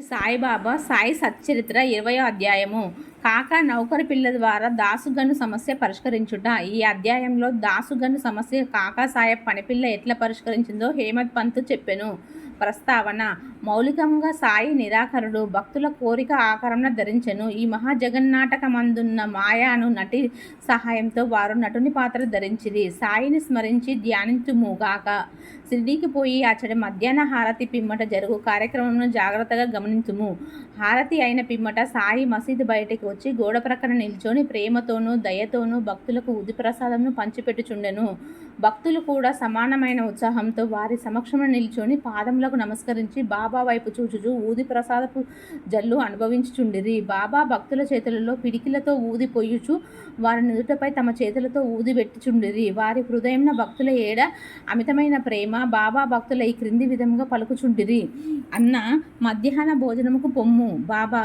సాయిబాబా సాయి సచ్చరిత్ర ఇరవయో అధ్యాయము. కాక నౌకరు పిల్ల ద్వారా దాసుగను సమస్య పరిష్కరించుట. ఈ అధ్యాయంలో దాసుగను సమస్య కాకా సాయి పనిపిల్ల ఎట్లా పరిష్కరించిందో హేమత్ పంత్ చెప్పెను. ప్రస్తావన. మౌలికంగా సాయి నిరాకరుడు భక్తుల కోరిక ఆకరణ ధరించెను. ఈ మహాజగన్నాటకమందున్న మాయాను నటి సహాయంతో వారు నటుని పాత్ర ధరించిరి. సాయిని స్మరించి ధ్యానించుముగాక షిరిడీకి పోయి అచ్చడి మధ్యాహ్న హారతి పిమ్మట జరుగు కార్యక్రమంను జాగ్రత్తగా గమనించుము హారతి అయిన పిమ్మట సాయి మసీదు బయటికి వచ్చి గోడ ప్రక్కన నిల్చొని ప్రేమతోనూ దయతోనూ భక్తులకు ఉది ప్రసాదంను పంచిపెట్టుచుండెను. భక్తులు కూడా సమానమైన ఉత్సాహంతో వారి సమక్షంలో నిల్చొని పాదంలో పాదములకు నమస్కరించి బాబా వైపు చూచుచూ ఊది ప్రసాదపు జల్లు అనుభవించుచుండిరి. బాబా భక్తుల చేతులలో పిడికిలతో ఊది పొయ్యుచు వారి నుదుటపై తమ చేతులతో ఊది పెట్టుచుండిరి. వారి హృదయంన భక్తుల ఏడ అమితమైన ప్రేమ బాబా భక్తుల ఈ క్రింది విధముగా పలుకుచుండిరి. అన్న మధ్యాహ్న భోజనముకు పొమ్ము. బాబా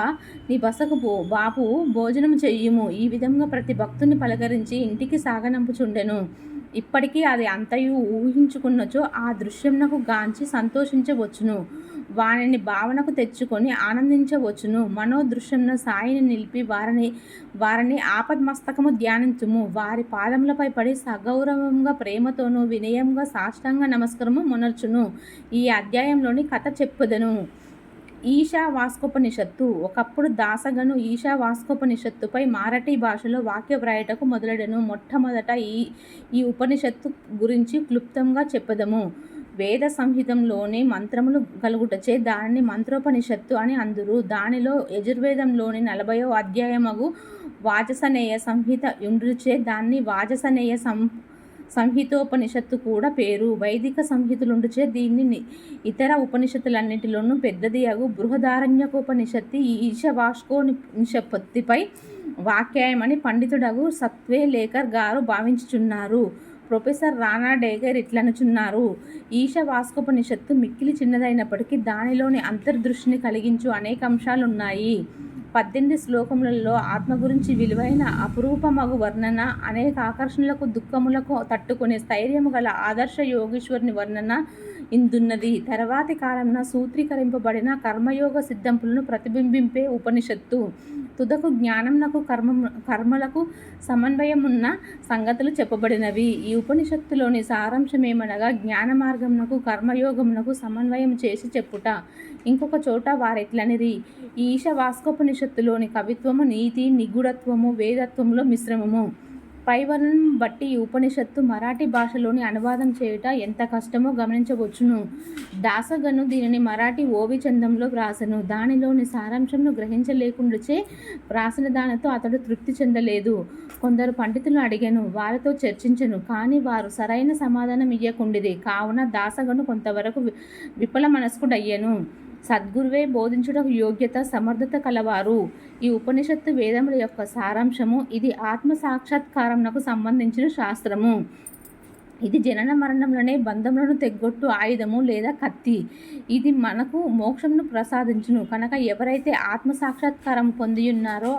నీ బసకు పో. బాపు భోజనము చెయ్యము ఈ విధంగా ప్రతి భక్తుని పలకరించి ఇంటికి సాగనంపుచుండెను. ఇప్పటికీ అది అంతయు ఊహించుకున్నచో ఆ దృశ్యంనకు గాంచి సంతోషించవచ్చును. వారిని భావనకు తెచ్చుకొని ఆనందించవచ్చును. మనోదృశ్యంన సాయిని నిలిపి వారిని వారిని ఆపద్మస్తకము ధ్యానించుము. వారి పాదములపై పడి సగౌరవంగా ప్రేమతోనూ వినయంగా సాష్టాంగ నమస్కారము మునర్చును. ఈ అధ్యాయంలోని కథ చెప్పుదను. ఈశా వాస్కోపనిషత్తు ఒకప్పుడు దాసగను ఈశా వాస్కోపనిషత్తుపై మారఠీ భాషలో వాక్య వ్రాయటకు మొదలెడను. మొట్టమొదట ఈ ఈ ఉపనిషత్తు గురించి క్లుప్తంగా చెప్పదము. వేద సంహితంలోని మంత్రములు కలుగుటచే దానిని మంత్రోపనిషత్తు అని అందురు. దానిలో యజుర్వేదంలోని నలభయో అధ్యాయమగు వాచసనేయ సంహిత యుండ్రుచే దాన్ని వాచసనేయ సం సంహితోపనిషత్తు కూడా పేరు. వైదిక సంహితులుండుచే దీన్ని ఇతర ఉపనిషత్తులన్నిటిలోనూ పెద్దది అగు బృహదారణ్యకోపనిషత్తి ఈశవాష్కోనిషత్తిపై వాక్యాయమని పండితుడగు సత్వే లేకర్ గారు భావించుచున్నారు. ప్రొఫెసర్ రానా డేగర్ ఇట్లనుచున్నారు ఈశ వాస్కోపనిషత్తు మిక్కిలి చిన్నదైనప్పటికీ దానిలోని అంతర్దృష్టిని కలిగించు అనేక అంశాలున్నాయి. పద్దెనిమిది శ్లోకములలో ఆత్మ గురించి విలువైన అపురూపమగు వర్ణన అనేక ఆకర్షణలకు దుఃఖములకు తట్టుకునే స్థైర్యము గల ఆదర్శ యోగీశ్వరుని వర్ణన ఇందున్నది. తర్వాతి కాలంన సూత్రీకరింపబడిన కర్మయోగ సిద్ధంపులను ప్రతిబింబింపే ఉపనిషత్తు. తుదకు జ్ఞానంనకు కర్మ కర్మలకు సమన్వయమున్న సంగతులు చెప్పబడినవి. ఈ ఉపనిషత్తులోని సారాంశమేమనగా జ్ఞాన మార్గమునకు కర్మయోగమునకు సమన్వయం చేసి చెప్పుట. ఇంకొక చోట వారెట్లనిది ఈశ వాస్కోపనిషత్తులోని కవిత్వము నీతి నిగూఢత్వము వేదత్వంలో మిశ్రమము. పైవర్ణం బట్టి ఉపనిషత్తు మరాఠీ భాషలోని అనువాదం చేయుట ఎంత కష్టమో గమనించవచ్చును. దాసగను దీనిని మరాఠీ ఓవి చందంలో వ్రాసెను. దానిలోని సారాంశంను గ్రహించలేకుండాచే వ్రాసిన దానితో అతడు తృప్తి చెందలేదు. కొందరు పండితులను అడిగాను వారితో చర్చించను కానీ వారు సరైన సమాధానం ఇయ్యకుండిది కావున దాసగను కొంతవరకు వి విఫల మనస్కుడయ్యాను సద్గురువే బోధించుటకు యోగ్యత సమర్థత కలవారు. ఈ ఉపనిషత్తు వేదముల యొక్క సారాంశము ఇది ఆత్మ సాక్షాత్కారంకు సంబంధించిన శాస్త్రము. ఇది జనన మరణంలోనే బంధములను తెగ్గొట్టు ఆయుధము లేదా కత్తి. ఇది మనకు మోక్షంను ప్రసాదించును. కనుక ఎవరైతే ఆత్మ సాక్షాత్కారం పొందియున్నారో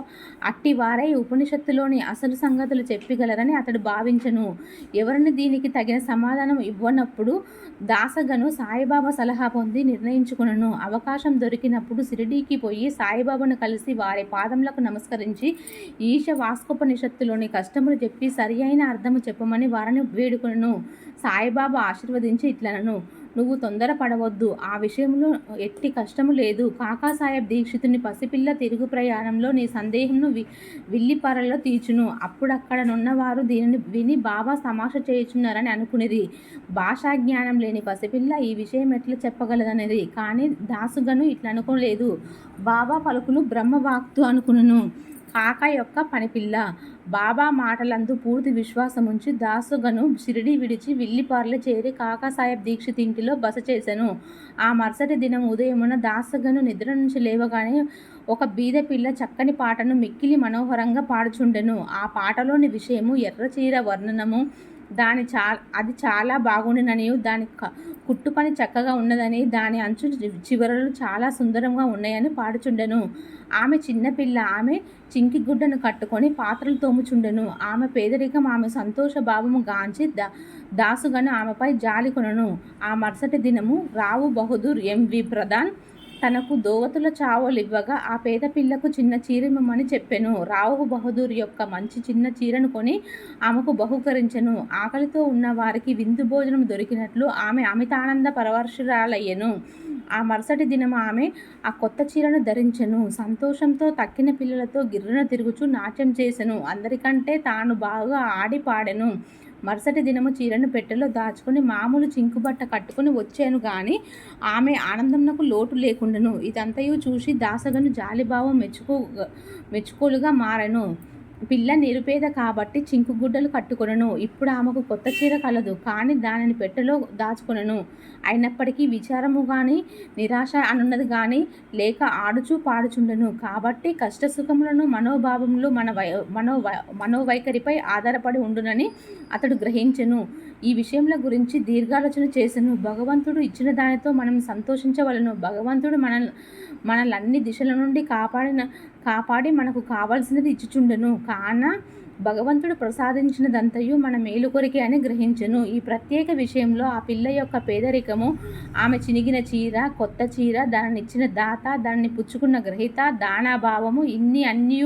అట్టి వారై ఉపనిషత్తులోని అసలు సంగతులు చెప్పగలరని అతడు భావించను. ఎవరిని దీనికి తగిన సమాధానం ఇవ్వనప్పుడు దాసగను సాయిబాబా సలహా పొంది నిర్ణయించుకునను. అవకాశం దొరికినప్పుడు షిరిడీకి పోయి సాయిబాబాను కలిసి వారి పాదములకు నమస్కరించి ఈశ వాస్కోపనిషత్తులోని కష్టములు చెప్పి సరి అయిన అర్థము చెప్పమని వారిని వేడుకొనను. సాయిబాబా ఆశీర్వదించి ఇట్లనను. నువ్వు తొందరపడవద్దు. ఆ విషయంలో ఎట్టి కష్టము లేదు. కాకాసాహెబ్ దీక్షితుని పసిపిల్ల తిరుగు ప్రయాణంలో నీ సందేహంను వి విల్లిపరలో తీర్చును. అప్పుడక్కడనున్నవారు దీనిని విని బాబా తమాష చేయుచున్నారని అనుకునేది భాషా జ్ఞానం లేని పసిపిల్ల ఈ విషయం ఎట్లా చెప్పగలదనేది. కానీ దాసుగను ఇట్లా అనుకోలేదు బాబా పలుకులు బ్రహ్మవాక్తు అనుకును కాక యొక్క పనిపిల్ల. బాబా మాటలందు పూర్తి విశ్వాసముంచి దాసుగను షిరిడి విడిచి విల్లిపార్ల చేరి కాకాసాహెబ్ దీక్షిత్ ఇంటిలో బస చేసెను. ఆ మరుసటి దినం ఉదయమున దాసగను నిద్ర నుంచి లేవగానే ఒక బీద పిల్ల చక్కని పాటను మిక్కిలి మనోహరంగా పాడుచుండెను. ఆ పాటలోని విషయము ఎర్రచీర వర్ణనము. దాని చా అది చాలా బాగుండిననియు. దాని కుట్టు పని చక్కగా ఉన్నదని దాని అంచు చివరలు చాలా సుందరంగా ఉన్నాయని పాడుచుండెను. ఆమె చిన్నపిల్ల ఆమె చింకి గుడ్డను కట్టుకొని పాత్రలు తోముచుండెను. ఆమె పేదరికం ఆమె సంతోష భావము గాంచి దా దాసుగను ఆమెపై జాలి కొనను. ఆ మరుసటి దినము రావు బహదూర్ ఎంవి ప్రధాన్ తనకు దోవతుల చావలివ్వగా ఆ పేద పిల్లకు చిన్న చీరమని చెప్పెను. రావు బహదూర్ యొక్క మంచి చిన్న చీరను కొని ఆమెకు బహుకరించెను ఆకలితో ఉన్న వారికి విందు భోజనం దొరికినట్లు ఆమె అమితానంద పరవర్షురాలయ్యను ఆ మరుసటి దినం ఆమె ఆ కొత్త చీరను ధరించెను. సంతోషంతో తక్కిన పిల్లలతో గిర్రున తిరుగుచూ నాట్యం చేసెను. అందరికంటే తాను బాగా ఆడి పాడెను. మరుసటి దినము చీరను పెట్టెలో దాచుకుని మామూలు చింకుబట్ట కట్టుకొని వచ్చాను గాని ఆమె ఆనందంనకు లోటు లేకుండను. ఇదంతయు చూసి దాసగను జాలిభావం మెచ్చుకో మెచ్చుకోలుగా మారను. పిల్ల నిరుపేద కాబట్టి చింకుగుడ్డలు కట్టుకొనను ఇప్పుడు ఆమెకు కొత్త చీర కలదు. కానీ దానిని పెట్టెలో దాచుకొనను అయినప్పటికీ విచారము కానీ నిరాశ అనున్నది కానీ లేక ఆడుచూ పాడుచుండెను. కాబట్టి కష్టసుఖములను మనోభావములు మన వై మనోవ మనోవైఖరిపై ఆధారపడి ఉండునని అతడు గ్రహించెను. ఈ విషయంల గురించి దీర్ఘాలోచన చేసను. భగవంతుడు ఇచ్చిన దానితో మనం సంతోషించవలను. భగవంతుడు మనలన్ని దిశల నుండి కాపాడిన కాపాడి మనకు కావలసినది ఇచ్చుచుండెను. కాన భగవంతుడు ప్రసాదించినదంతయు మన మేలు అని గ్రహించను ఈ ప్రత్యేక విషయంలో ఆ పిల్ల యొక్క పేదరికము, ఆమె చినిగిన చీర, కొత్త చీర, దానిని ఇచ్చిన దాత, దానిని పుచ్చుకున్న గ్రహీత, దానాభావము ఇన్ని అన్నీ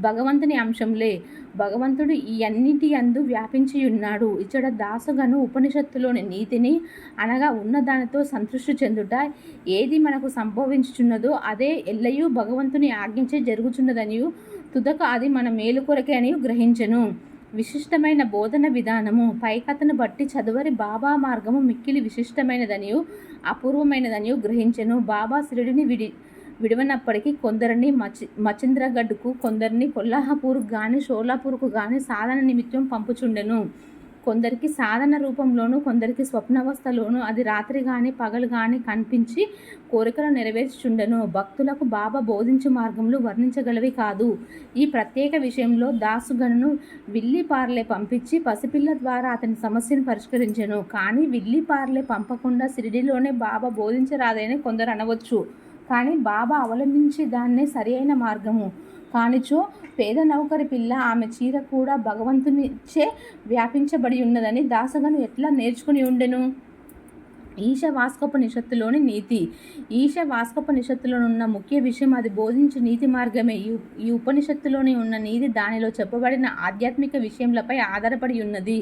భగవంతుని అంశంలే భగవంతుడు ఈ యన్నిటియందు వ్యాపించియున్నాడు. ఇచ్చట దాసగను ఉపనిషత్తులోని నీతిని అనగా ఉన్నదానితో సంతృష్టి చెందుట, ఏది మనకు సంభవించుచున్నదో అదే ఎల్లయూ భగవంతుని ఆజ్ఞించే జరుగుచున్నదనియు తుదక అది మన మేలు కొరకే అనియూ గ్రహించెను. విశిష్టమైన బోధన విధానము పైకథను బట్టి చదువరి బాబా మార్గము మిక్కిలి విశిష్టమైనదనియు అపూర్వమైనదనియు గ్రహించెను. బాబా షిరిడీని విడువనప్పటికీ కొందరిని మచి కు, కొందరిని కొల్లాహపూర్కు కానీ షోలాపూర్కు కానీ సాధన నిమిత్తం పంపుచుండెను. కొందరికి సాధన రూపంలోనూ, కొందరికి స్వప్నావస్థలోనూ అది రాత్రి కానీ పగలు కానీ కనిపించి కోరికలు నెరవేర్చుండెను భక్తులకు బాబా బోధించు మార్గములు వర్ణించగలవి కాదు. ఈ ప్రత్యేక విషయంలో దాసగనును విల్లీపార్లే పంపించి పసిపిల్ల ద్వారా అతని సమస్యను పరిష్కరించెను. కానీ విల్లీపార్లే పంపకుండా షిరిడీలోనే బాబా బోధించరాదని కొందరు అనవచ్చు. కానీ బాబా అవలంబించి దాన్నే సరియైన మార్గము కానిచో పేద నౌకరి పిల్ల ఆమె చీర కూడా భగవంతునిచే వ్యాపించబడియున్నదని దాసగను ఎట్లా నేర్చుకుని ఉండెను నేర్చుకొనియుండెను? ఈశవాస్యోపనిషత్తులోని నీతి ఈశ వాస్కోపనిషత్తులోనున్న ముఖ్య విషయం అది బోధించే నీతి మార్గమే. ఈ ఉపనిషత్తులోని ఉన్న నీతి దానిలో చెప్పబడిన ఆధ్యాత్మిక విషయములపై ఆధారపడియున్నది.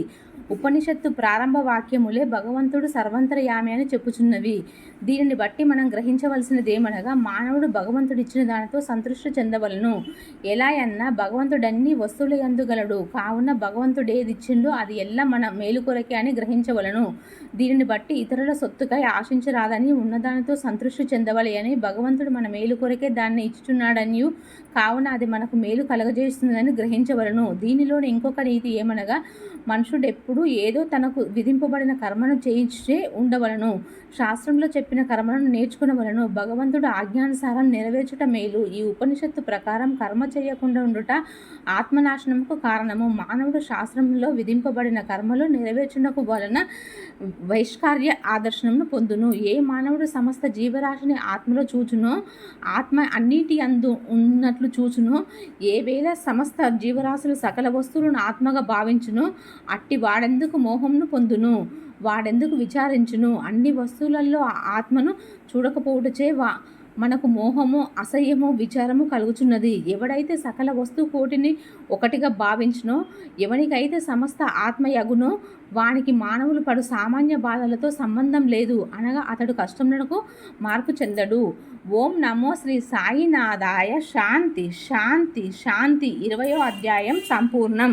ఉపనిషత్తు ప్రారంభ వాక్యములే భగవంతుడు సర్వాంతర్యామి అని చెప్పుచున్నవి. దీనిని బట్టి మనం గ్రహించవలసినది ఏమనగా మానవుడు భగవంతుడిచ్చిన దానితో సంతృష్టి చెందవలను ఎలా అన్నా భగవంతుడన్ని వస్తువులు ఎందుగలడు కావున భగవంతుడు ఏది ఇచ్చిండో అది ఎల్ల మన మేలుకొరకే అని గ్రహించవలెను. దీనిని బట్టి ఇతరుల సొత్తుకై ఆశించరాదని ఉన్నదానితో సంతృష్టి చెందవలెననీ, భగవంతుడు మన మేలు కొరకే ఇచ్చుచున్నాడని ఇచ్చుచున్నాడనియూ, కావున అది మనకు మేలు కలుగజేస్తుందని గ్రహించవలను దీనిలోని ఇంకొక నీతి ఏమనగా మనుషుడు ఎప్పుడు మనుష్యుడెప్పుడూ ఏదో తనకు విధింపబడిన కర్మను చేయించే ఉండవలెను. శాస్త్రంలో చెప్పిన కర్మలను నేర్చుకునవలను భగవంతుడు ఆజ్ఞానుసారం నెరవేర్చుట మేలు. ఈ ఉపనిషత్తు ప్రకారం కర్మ చేయకుండా ఉండుట ఆత్మనాశనముకు కారణము. మానవుడు శాస్త్రములో విధింపబడిన కర్మలు నెరవేర్చునకు వలన వైష్కార్య ఆదర్శనమును పొందును. ఏ మానవుడు సమస్త జీవరాశిని ఆత్మలో చూచునో, ఆత్మ అన్నిటి అందు ఉన్నట్లు చూచునో, ఏ వేళ సమస్త జీవరాశులు సకల వస్తువులను ఆత్మగా భావించును అట్టి వాడ వాడెందుకు మోహంను పొందును? వాడెందుకు విచారించును? అన్ని వస్తువులలో ఆత్మను చూడకపోవుటచే మనకు మోహము, అసహ్యము, విచారము కలుగుచున్నది. ఎవడైతే సకల వస్తుకోటిని ఒకటిగా భావించునో, ఎవనికైతే సమస్త ఆత్మ యగునో, వానికి మానవులు పడు సామాన్య బాధలతో సంబంధం లేదు. అనగా అతడు కష్టములకు మార్పు చెందడు. ఓం నమో శ్రీ సాయినాథాయ శాంతి శాంతి శాంతి ఇరవయో అధ్యాయం సంపూర్ణం